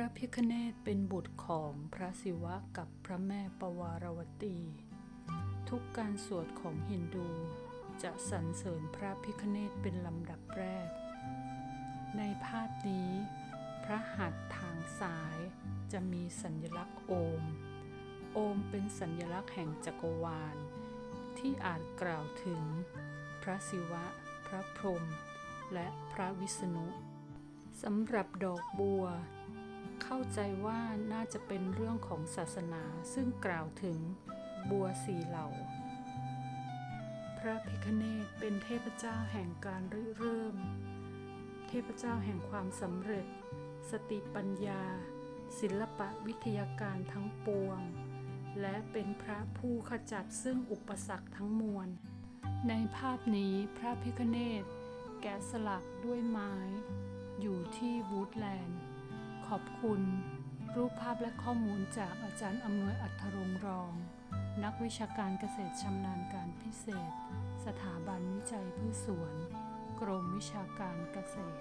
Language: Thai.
ระพิคเนตเป็นบุตรของพระศิวะกับพระแม่ปวารวตี ทุกการสวดของฮินดู จะสรรเสริญพระพิคเนตเป็นลำดับแรก ในภาพนี้ พระหัตถ์ทางซ้ายจะมีสัญลักษณ์โอม โอมเป็นสัญลักษณ์แห่งจักรวาล ที่อาจกล่าวถึง พระศิวะ พระพรหมและพระวิษณุสำหรับดอกบัว เข้าใจว่าน่าจะเป็นเรื่องของศาสนาซึ่งกล่าวถึงบัวสีเหล่า พระพิคเนตเป็นเทพเจ้าแห่งการริเริ่ม เทพเจ้าแห่งความสำเร็จ สติปัญญา ศิลปะวิทยาการทั้งปวง และเป็นพระผู้ขจัดซึ่งอุปสรรคทั้งมวล ในภาพนี้พระพิคเนตแกะสลักด้วยไม้ อยู่ที่วูดแลนด์ ขอบคุณ รูปภาพและข้อมูลจากอาจารย์อำนวยอัธรงรอง นักวิชาการเกษตรชำนาญการพิเศษ สถาบันวิจัยพืชสวน กรมวิชาการเกษตร